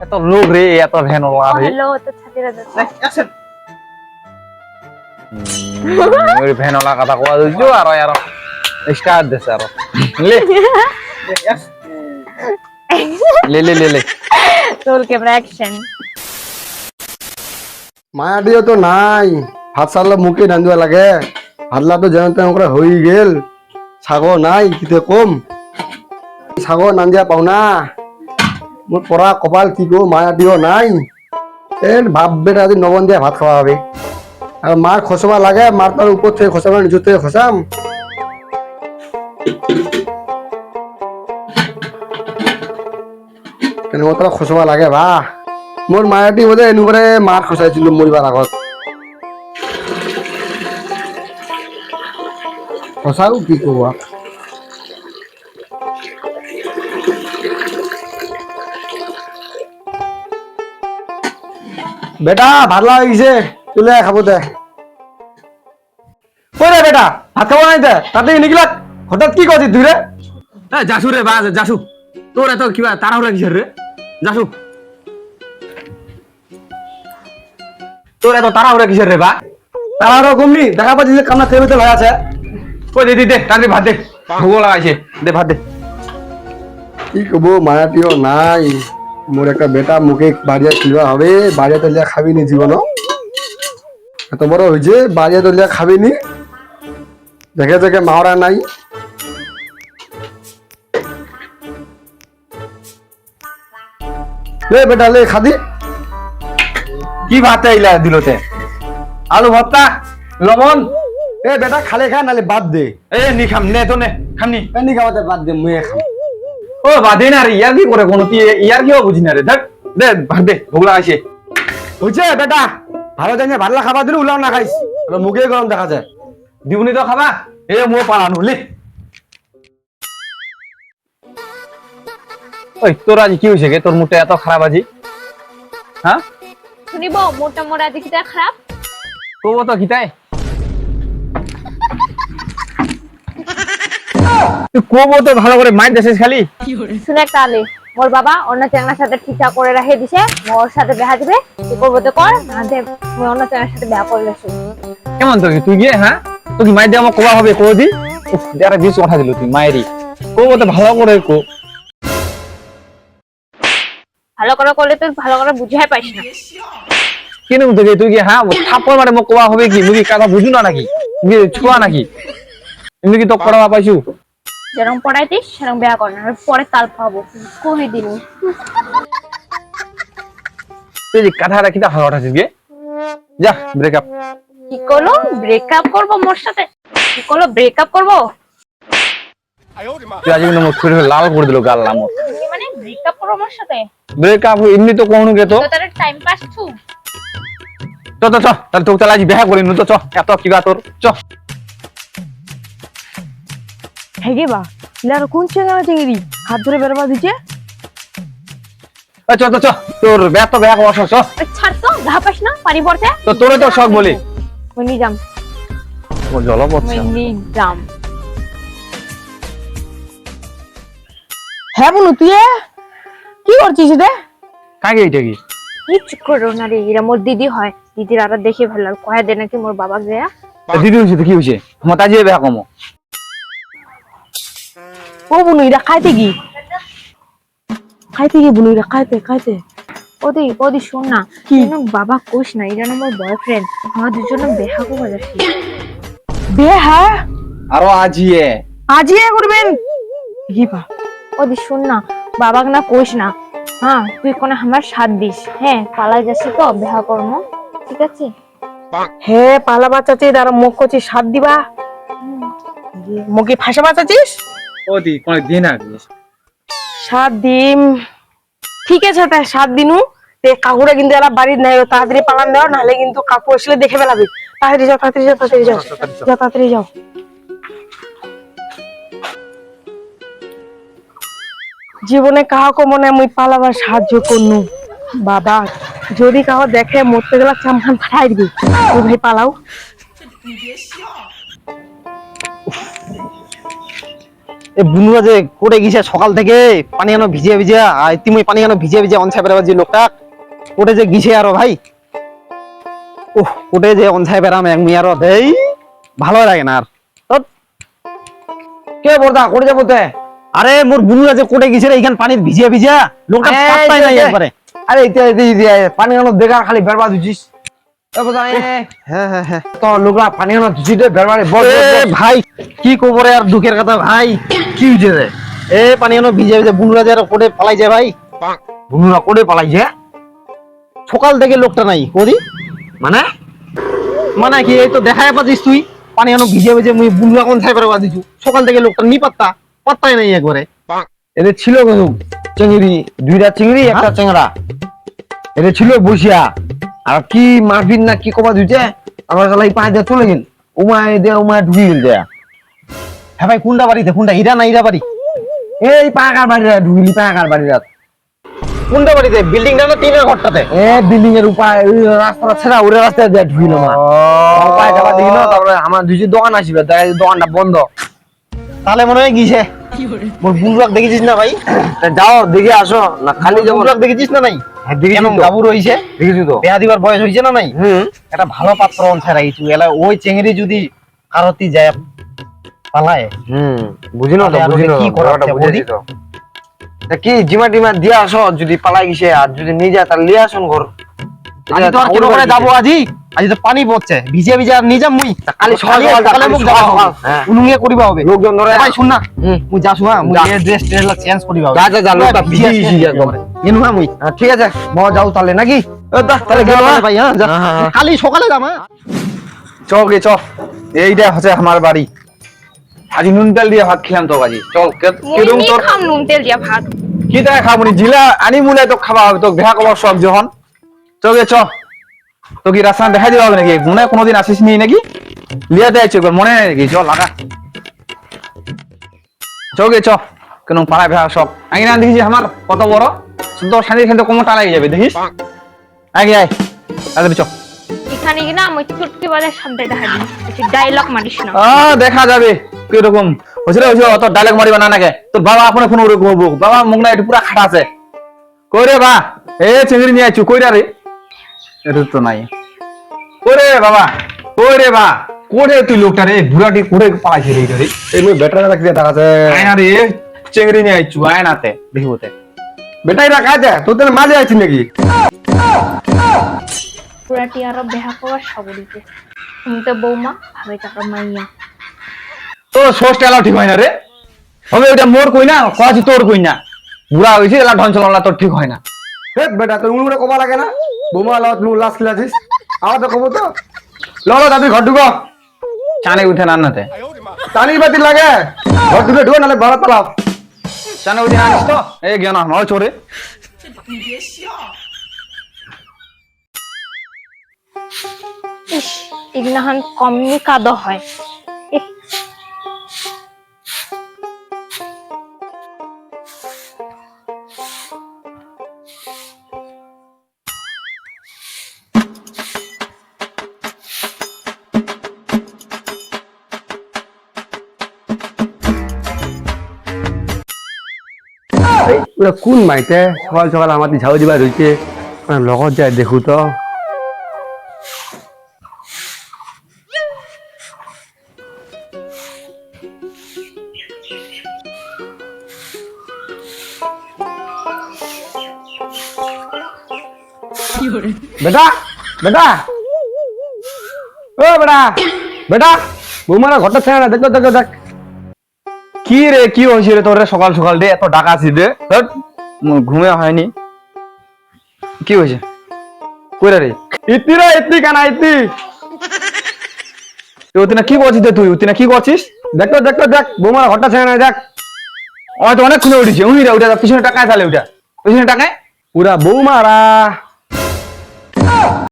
এত লোক রে এত ভ্যানওয়ালা রে। হ্যালো তো ছাতিরা দাদা ওই ভ্যানওয়ালা কথা কোয়া দিছো আর আর। স্টার্ট দেছে আর। লে। লে লে লে লে। রোল ক্যামেরা অ্যাকশন মায়াটিও তো নাই। ভাত চাললে মুখে রান্ধিব লাগে। ভাতলা তো যেন তেন করে হয়ে গেল। ছাগল নাই কিতে কম? ছাগল নান্দিয়া পাও না। মোৰ পৰা কপাল কি কৰো মায়াটিও নাই। ভাত বেটা আজি নবন দিয়া ভাত খাওয়া হবে আৰু মাৰ খচবা লাগে, মাৰ তাৰ ওপৰত থেকে খচাব নিজৰ থেকে খচাম। তেনেকুৱা তাৰ খচবা লাগে, বা। মোৰ মায়াটি বোলে এনেকুৱাৰে মাৰ খচাইছিলো মৰিবাৰ আগত। সঁচাও কি ক'ব? বেটা ভাত লাগা গেছে তুলে খাব দে। কই রে বেটা ভাত খাব নাই দে। তাতে নিকিলা? হঠাৎ কি করছিস তুই রে এ যাসু রে বা যাসু তোর এত কিবা তাড়াহুড়া কিসের রে যাসু তোর এত তাড়াহুড়া কিসের রে বা? তারা আরও কমনি দেখা পাচ্ছি যে কামনা খেয়ে হয়ে আছে। কই দে দি দে তাড়াতাড়ি ভাত দে। ভুগো লাগাইছে দে ভাত দে। কি কব মায়াটিও নাই। মোর একটা বেটা মুখে বাড়িয়া খিলবা হবে বাড়িয়া তলিয়া খাবি নি জীবন। এত বড় হয়েছে বাড়িয়া তলিয়া খাবি নি। দেখে দেখে মাওরা নাই। লে বেটা লে খাদি। কি ভাত আইলা দিলতে? আলু ভর্তা লবণ? এ বেটা খালে খা নালে বাদ দে। এ নি খাম নে তো নে খামনি এনি খাওয়াতে বাদ দে মুয়ে খাম। ও বাদে না রে ইয়ার কি করে কোনো তুই ইয়ার কিও বুঝি না রে দেখ দে ভাত দে ভোগ লাগাইছে হয়েছে বেটা ভালো জানি ভাতলা খাবার দিলে উলাও না খাইস। মুখে গরম দেখা যায়। দিবনি তো খাবা এ মোর পালানো লে। ওই তোর আজ কি হয়েছে গে? তোর মুখটা এত খারাপ আজি? হ্যাঁ? শুনিব মোটা মোটা দেখিটা খারাপ? তোর তো খিতাই কোবো তো ভালো করে মাইর দেছিস খালি? শুনে একটা মোর বাবা অন্য চ্যাংড়ার সাথে ঠিকঠাক করে রেখে দিছে মোর সাথে বেহা দিবে তুই করব তো কর না দে মুই অন্য চ্যাংড়ার সাথে বেহা করে কেমন তোকে? তুই গিয়ে হ্যাঁ? তুই কি মাইর দিয়ে আমার কোবা হবে কোদি যারা বিষ কথা দিল তুই মায়েরই কোবো তো ভালো করে কো। ভালো করে করলে তুই ভালো করে বুঝাই পাইস না। কেন তোকে তুই কি হ্যাঁ? থাপ্পড় মারে মোক কোবা হবে কি? মুই কথা বুঝু না নাকি? মুই ছোয়া নাকি? এমনি কি তো পড়াবা পাইছু? যেরকম পড়াইতিস সেরকম বেহা কর না পরে তাল পাবো কই দিন তুই কথা রাখি তা ভালো আছিস গে। যা ব্রেকআপ কি করল? ব্রেকআপ করব মোর সাথে? কি করল? ব্রেকআপ করব? তুই আজ কিন্তু মুখ লাল করে দিল গাল লাম মানে ব্রেকআপ করব আমার সাথে? ব্রেকআপ এমনি তো কোন গে তো। তো তার টাইম পাস ছু চ চ চ তাহলে তোকে তাহলে আজ দেখা করি নু তো চ এত কিবা তোর? চ। হেগে বা ইলার কোন চেঙ্গিরি হাত ধরে বেরবা দিচ্ছে এ, চ চ চ তোর ব্যাগ তো ব্যাগ বস চ। ছাড় তো ঘা পাস না পানি পড়তে তো তোরে তো শখ বলি। ওই নি যাম। ও জল পড়ছে। ওই নি যাম। হ্যাঁ বলু তুই কি করছিস রে কাকে এইটা কি? কিচ্ছু করো না রে এরা মোর দিদি হয়। দিদির আর দেখে ফেলার কয়ে দে নাকি মোর বাবা গেয়া দিদি হয়েছে তো কি হয়েছে মতা যে ব্যাগ কমো। ও বুনু এটা খাইতে কি খাইতে কি বুনু এটা খাইতে খাইতে। ওদি ওদি শোন না কি? কেন বাবা কোষ না এটা না মোর বয়ফ্রেন্ড আমার দুজনে বেহা করব যাচ্ছি বে হ্যাঁ আরও আজিয়ে। আজই এ করবেন? কি বা? ওদি শোন না বাবাকে না কোষ না হ্যাঁ তুই কোন আমার সাথ দিস। হ্যাঁ পালাই যাচ্ছি তো বেহা কর্ম। ঠিক আছে? হে পালা বাঁচাচ্ছি তার মুখ করছি সাত দিবা। মুখে ফাঁসা বাঁচাচ্ছিস? ওদি কোন দিন আগে। সাত দিন। ঠিক আছে তাই সাত দিনও। তে কাকুরা কিন্তু এরা বাড়ির নাই তাড়াতাড়ি পালান দেওয়া নাহলে কিন্তু কাকু আসলে দেখে ফেলাবি। তাড়াতাড়ি যাও তাড়াতাড়ি যাও তাড়াতাড়ি যাও। যাও। তাড়াতাড়ি যাও। জীবনে কাহাকে মনে মুই পালাবার সাহায্য করনু। বাবা যদি কাহো দেখে মরতে গেলা চামখান ফাটাই দিবি। ভাই পালাও। এ বুনুরা যে কোটে গেছে সকাল থেকে পানি আনো ভিজিয়ে ভিজিয়া আর তুমি পানি আনো ভিজিয়ে ভিজিয়ে অনসাই বেড়াবার যে লোকটা কোটে যে গিছে আরও ভাই। ওহ কোটে যে অনসাই বেড়াম এক মিয়ার দেই ভালো লাগে না আর। কে বর্দা করে যাব তে? আরে মোর বুনুরা যে কোটে গেছে এইখান পানি ভিজিয়ে ভিজিয়া লোকটা পাত্তাই নাই একবারে। আরে ইতে ইতে ইতে পানি আনো বেকার খালি বেরবা দিছিস ভাই কি কবরে আর দুঃখের কথা ভাই? কি হইছে এ পানি আনো ভিজিয়ে ভিজিয়ে বুনুরা যে কোটে পালাই যায় ভাই? বুনুরা করে পালাইছে? সকাল থেকে লোকটা নাই কদি? মানে? মানে কি এই তো দেখায় পাচ্ছিস তুই? পানি আনো ভিজে ভিজে মুই বুলুয়া কোন সাইবার বাদ দিছু সকাল থেকে লোকটা নি পাত্তা পাত্তাই নাই একবারে। এদের ছিল কিন্তু চিংড়ি দুইটা চিংড়ি একটা চেংড়া। এদের ছিল বসিয়া। আর কি মারপিট না কি কবা দিতে আমার শালা এই পাঁচ দিয়ে চলে গেল। উমায় দে উমায় ঢুকে গেল দেয়া। হ্যাঁ ভাই কোনটা বাড়িতে? কোনটা? ইরা না ইরা বাড়ি? এই পাকার বাড়িরা ঢুকলি পাকার বাড়িরা কোনটা বাড়িতে? বিল্ডিংটা না টিনের ঘরটাতে? এ বিল্ডিং এর উপায় ওই রাস্তাটা ছেড়া ওরে রাস্তায় দিয়ে ঢুকিল মা। উপায় যাবা দেখিল তারপরে আমার দুইটি দোকান আসবে দেখা দোকানটা বন্ধ। তাহলে মনে হয় গিয়েছে। মোর দেখেছিস না ভাই? যাও দেখে আসো না খালি যাব দেখেছিস না নাই কেমন গাবু রইছে দেখেছি দিবার বয়স হয়েছে না নাই? একটা ভালো পাত্র অনসাই রাখিছু এলা ওই চেংড়ি যদি কারতি যায় পালায়। হুম তো কি বুঝেছি? তো। কি জিমা টিমা দিয়া আসো যদি পালাই গেছে আর যদি নিয়ে যায় তাহলে লিয়ে আসুন ঘর। আমি তো আর কোনো করে যাব আজি? আজ তো পানি পড়ছে ভিজে ভিজে আর নিয়ে যাম মুই কালি সকাল কালি সকাল মুখ যাওয়া হ্যাঁ। করিবা হবে। লোকজন ধরে ভাই শুন না। মুই যাসু হ্যাঁ মুই ড্রেস ট্রেস চেঞ্জ করিবা যা, যা, যা, লোকটা ভিজে ভিজে ভিজে একদম। এনু হ্যাঁ মুই। হ্যাঁ, ঠিক আছে। ম যাও তাহলে নাকি? এ, দা, তাহলে গেল হ্যাঁ। ভাই হ্যাঁ যা। হ্যাঁ, হ্যাঁ, হ্যাঁ। কালি সকালে যাম হ্যাঁ। চ গে চ। এইটা হচ্ছে আমার বাড়ি। আজ নুন তেল দিয়ে ভাত খেলাম তো আজি। চল কিরম তোর? খাম নুন তেল দিয়া ভাত। কি তাই খাবনি জিলা আনি মুলে তো খাওয়া হবে তো দেখা কবার সব যখন। চ গে চ। তো কি রাস্তা দেখা দিতে হবে নাকি? মনে হয় কোনোদিন আসিস নি নাকি? লিয়াতে আইছো একবার মনে নেই নাকি? চ লাগা। চ গে চ। কেন পাড়ায় ভেড়া সব। আগে না দেখিস আমার কত বড়? শুধু শান্তি খেলতে কোমরটা লাগে যাবে দেখিস? আগে আয়। তাড়াতাড়ি চ। এখানে কিনা আমি চুটকি বাজে শব্দ দেখা দিই। ডায়লগ মারিস না। আহ, দেখা যাবে। কীরকম হয়েছিল হয়েছিল অত ডায়লগ মারিবা না নাকে? তোর বাবা আপনে ফোন করে করব বাবা মুখ না একটু পুরা খাটা আছে। কই রে বা? এ চিংড়ি নিয়ে আইছু কই রে? এটা তো নাই। কই রে বাবা কই রে বা কোরে তুই লোকটা রে? বুড়াটি কোরে পালাইছে রে এই মুই বেটারা রাখতে দেখাছে আয় না রে চিংড়ি নিয়ে আইছু আয় নাতে দেখিবতে। বেটাই মাঝে আছিস নাকি? পুরাটি আরও বেহা করার সবরিতে তুমি বৌমা ভাবে তারপর মাইয়া। সোর্সটা এলাও ঠিক হয় না রে? হবে ওটা মোর কই না কয়াছি তোর কই না বুড়া হয়েছে এলা ঢন চলা তোর ঠিক হয় না। হে বেটা তোর উনুরে কবা লাগে না? বোমা লাও তুই লাস খেলাছিস আবার কব তো ললো দাবি ঘর ঢুকো। চানে উঠে নান্নাতে টানি বাতি লাগে। ঘর ঢুকে ঢুকে নালে ভাড়া পালাও। চানে উঠে আনিস তো? এই জ্ঞান নয় চোরে ইগনাহান কমনি কাদ হয়। কোন মাইতে? সকাল সকাল আমার ঝাউ দিবা রইছে আমার লগত যায়, দেখো তো। বেটা বেটা। ও বেটা। বেটা বৌমারা ঘরটা ছেড়ে দেখো দেখো, দেখ। কি রে, কি হয়েছে রে তোর? সকাল সকাল রে, এত ডাকা আছিস রে ঘুমে হয়নি। কি হয়েছে? কইরা রে ইতি রে, ইতি কানা, ইতি। তুই ওতিনা কি করছিস রে তুই? ওতিনা কি করছিস? দেখো দেখো দেখ। বৌমারা ঘরটা ছেড়ে না, দেখ। হয়তো অনেক খুলে উঠেছে। উনি রে ওটা পিছনে টাকায় তাহলে ওটা পিছনে টাকায়? পুরা বৌমারা।